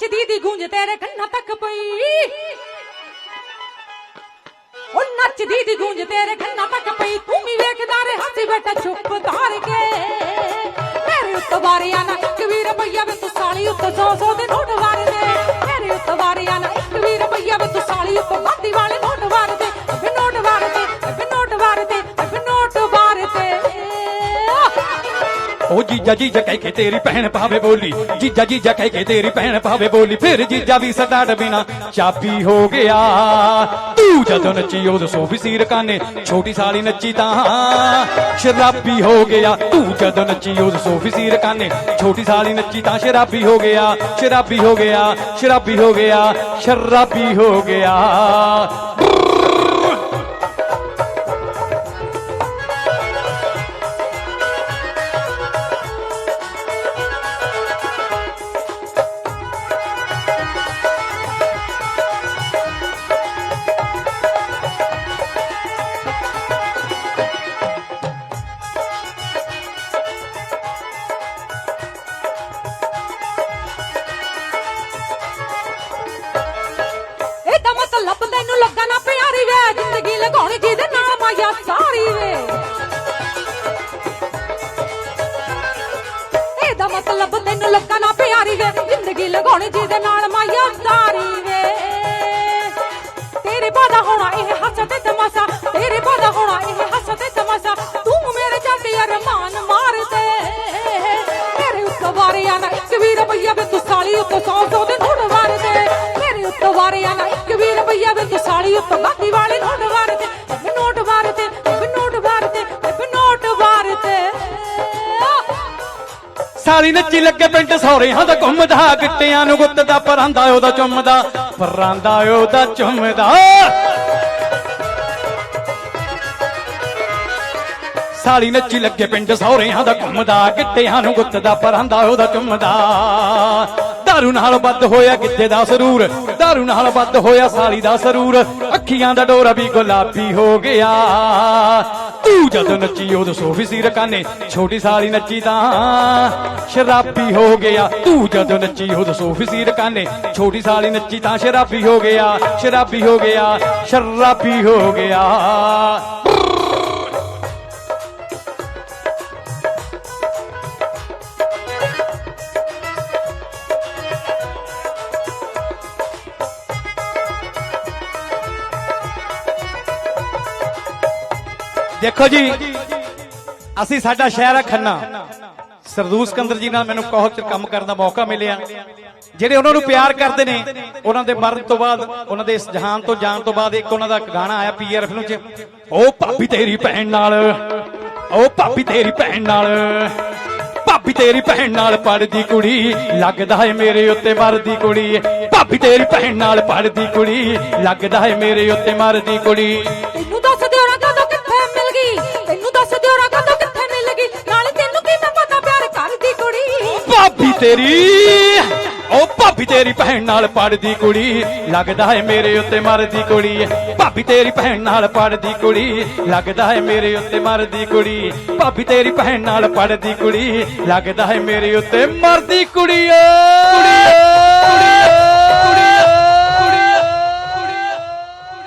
ਨੱਚਦੀ ਦੀ ਗੂੰਜ ਤੇਰੇ ਕੰਨਾਂ ਤੱਕ ਪਈ। ਉਹ ਨੱਚਦੀ ਦੀ ਗੂੰਜ ਤੇਰੇ ਕੰਨਾਂ ਤੱਕ ਪਈ। ਤੂੰ ਵੀ ਵੇਖਦਾ ਰਹਿ ਹੱਸੀ ਬੈਠਾ ਚੁੱਪ ਧਾਰ ਕੇ। ਮੇਰੇ ਉੱਤੇ ਵਾਰਿਆ ਨਾ ਇੱਕ ਵੀ ਰੁਪਈਆ ਵੇ ਤੂੰ ਸਾਲੀ ਉੱਤੇ ਸੌ ਸੌ ਦੇ ਜੀਜਾ ਜੀਜਾ ਕਹਿ ਕੇ ਤੇਰੀ ਭੈਣ ਪਾਵੇ ਬੋਲੀ। ਜੀਜਾ ਜੀਜਾ ਕਹਿ ਕੇ ਤੇਰੀ ਭੈਣ ਪਾਵੇ ਬੋਲੀ। ਫਿਰ ਜੀਜਾ ਵੀ ਸਟਾਰਟ ਬਿਨਾ ਚਾਬੀ ਹੋ ਗਿਆ। ਤੂੰ ਜਦੋਂ ਨੱਚੀ ਉਹ ਸੋਫੀ ਸੀਰ ਕਾਨੇ, ਛੋਟੀ ਸਾਲੀ ਨੱਚੀ ਤਾਂ ਸ਼ਰਾਬੀ ਹੋ ਗਿਆ। ਤੂੰ ਜਦੋਂ ਨੱਚੀ ਉਹ ਸੋਫੀ ਸੀਰ ਕਾਨੇ, ਛੋਟੀ ਸਾਲੀ ਨੱਚੀ ਤਾਂ ਸ਼ਰਾਬੀ ਹੋ ਗਿਆ। ਸ਼ਰਾਬੀ ਹੋ ਗਿਆ, ਸ਼ਰਾਬੀ ਹੋ ਗਿਆ, ਸ਼ਰਾਬੀ ਹੋ ਗਿਆ। ਲੱਭ ਤੈਨੂੰ ਲੱਗਾ ਨਾ ਪਿਆਰੀ ਵੇ, ਜ਼ਿੰਦਗੀ ਲਗਾਉਣੀ ਜਿਹਦੇ ਨਾਲ ਮਾਇਆ ਸਾਰੀ ਵੇ। ਇਹਦਾ ਮਤਲਬ ਤੈਨੂੰ ਲੱਗਾ ਨਾ ਪਿਆਰੀ ਵੇ, ਜ਼ਿੰਦਗੀ ਲਗਾਉਣੀ ਜਿਹਦੇ ਨਾਲ ਮਾਇਆ ਸਾਰੀ ਵੇ। ਤੇਰੇ ਬਾਦਾ ਹੋਣਾ ਇਹ ਹੱਸ ਤੇ ਤਮਾਸ਼ਾ, ਤੇਰੇ ਬਾਦਾ ਹੋਣਾ ਇਹ ਹੱਸ ਤੇ ਤਮਾਸ਼ਾ, ਤੂੰ ਮੇਰੇ ਜੱਟ ਅਰਮਾਨ ਮਾਰ ਦੇ। ਮੇਰੇ ਉੱਤੇ ਵਾਰਿਆ ਨਾ ਇੱਕ ਵੀ ਰੁਪਈਆ ਵੇ, ਤੂੰ ਸਾਲੀ ਉੱਤੇ ਸੌ ਸੌ ਦੇ ਉੱਤੇ ਬਾਕੀ ਵਾਲੇ ਨੋਟ ਵਾਰ ਦੇ ਨੋਟ ਵਾਰ ਦੇ ਨੋਟ ਵਾਰ ਦੇ ਨੋਟ ਵਾਰ ਸਾਲੀ ਨੱਚੀ ਲੱਗੇ ਪਿੰਡ ਸੌਰਿਆਂ ਦਾ ਘੁੰਮਦਾ ਗਿੱਟਿਆਂ ਨੂੰ ਗੁੱਤ ਦਾ, ਪਰਾਂਦਾ ਉਹਦਾ ਚੁੰਮਦਾ, ਪਰਾਂਦਾ ਉਹਦਾ ਚੁੰਮਦਾ। ਸਾਲੀ ਨੱਚੀ ਲੱਗੇ ਪਿੰਡ ਸੌਰਿਆਂ ਦਾ ਘੁੰਮਦਾ ਗਿੱਟਿਆਂ ਨੂੰ ਗੁੱਤ ਦਾ, ਪਰਾਂਦਾ ਉਹਦਾ ਚੁੰਮਦਾ। ਦਾਰੂ ਨਾਲ ਵੱਧ ਹੋਇਆ ਗਿੱਤੇ ਦਾ ਸਰੂਰ ਦਾਰੂ ਨਾਲ ਵੱਧ ਹੋਇਆ ਸਾਲੀ ਦਾ ਸਰੂਰ ਅੱਖੀਆਂ ਦਾ ਡੋਰਾ ਵੀ ਗੁਲਾਬੀ ਹੋ ਗਿਆ ਤੂੰ ਜਦੋਂ ਨੱਚੀ ਉਦੋਂ ਸੋਫੀ ਸੀ ਰਕਾਨੇ ਛੋਟੀ ਸਾਲੀ ਨੱਚੀ ਤਾਂ ਸ਼ਰਾਬੀ ਹੋ ਗਿਆ ਤੂੰ ਜਦੋਂ ਨੱਚੀ ਉਦੋਂ ਸੋਫੀ ਸੀ ਰਕਾਨੇ ਛੋਟੀ ਸਾਲੀ ਨੱਚੀ ਤਾਂ ਸ਼ਰਾਬੀ ਹੋ ਗਿਆ ਸ਼ਰਾਬੀ ਹੋ ਗਿਆ ਸ਼ਰਾਬੀ ਹੋ ਗਿਆ ਦੇਖੋ ਜੀ, ਅਸੀਂ ਸਾਡਾ ਸ਼ਹਿਰ ਹੈ ਖੰਨਾ। ਸਰਦੂਲ ਸਿਕੰਦਰ ਜੀ ਨਾਲ ਮੈਨੂੰ ਬਹੁਤ ਕੰਮ ਕਰਨ ਦਾ ਮੌਕਾ ਮਿਲਿਆ। ਜਿਹੜੇ ਉਹਨਾਂ ਨੂੰ ਪਿਆਰ ਕਰਦੇ ਨੇ, ਉਹਨਾਂ ਦੇ ਮਰਨ ਤੋਂ ਬਾਅਦ, ਉਹਨਾਂ ਦੇ ਇਸ ਜਹਾਨ ਤੋਂ ਜਾਣ ਤੋਂ ਬਾਅਦ ਇੱਕ ਉਹਨਾਂ ਦਾ ਗਾਣਾ ਆਇਆ ਪੀਆਰ ਫਿਲਮ 'ਚ ਉਹ ਭਾਬੀ ਤੇਰੀ ਭੈਣ ਨਾਲ ਉਹ ਭਾਬੀ ਤੇਰੀ ਭੈਣ ਨਾਲ, ਭਾਬੀ ਤੇਰੀ ਭੈਣ ਨਾਲ ਪੜਦੀ ਕੁੜੀ, ਲੱਗਦਾ ਏ ਮੇਰੇ ਉੱਤੇ ਮਰਦੀ ਕੁੜੀ, ਭਾਬੀ ਤੇਰੀ ਭੈਣ ਨਾਲ ਪੜਦੀ ਕੁੜੀ, ਲੱਗਦਾ ਏ ਮੇਰੇ ਉੱਤੇ ਮਰਦੀ ਕੁੜੀ। ਤੈਨੂੰ ਦੱਸ ਤੇਰੀ। ਉਹ ਭਾਬੀ ਤੇਰੀ ਭੈਣ ਨਾਲ ਪੜਦੀ ਕੁੜੀ। ਲੱਗਦਾ ਏ ਮੇਰੇ ਉੱਤੇ ਮਰਦੀ ਕੁੜੀ। ਭਾਬੀ ਤੇਰੀ ਭੈਣ ਨਾਲ ਪੜਦੀ ਕੁੜੀ। ਲੱਗਦਾ ਏ ਮੇਰੇ ਉੱਤੇ ਮਰਦੀ ਕੁੜੀ। ਭਾਬੀ ਤੇਰੀ ਭੈਣ ਨਾਲ ਪੜਦੀ ਕੁੜੀ। ਲੱਗਦਾ ਏ ਮੇਰੇ ਉੱਤੇ ਮਰਦੀ ਕੁੜੀ ਏ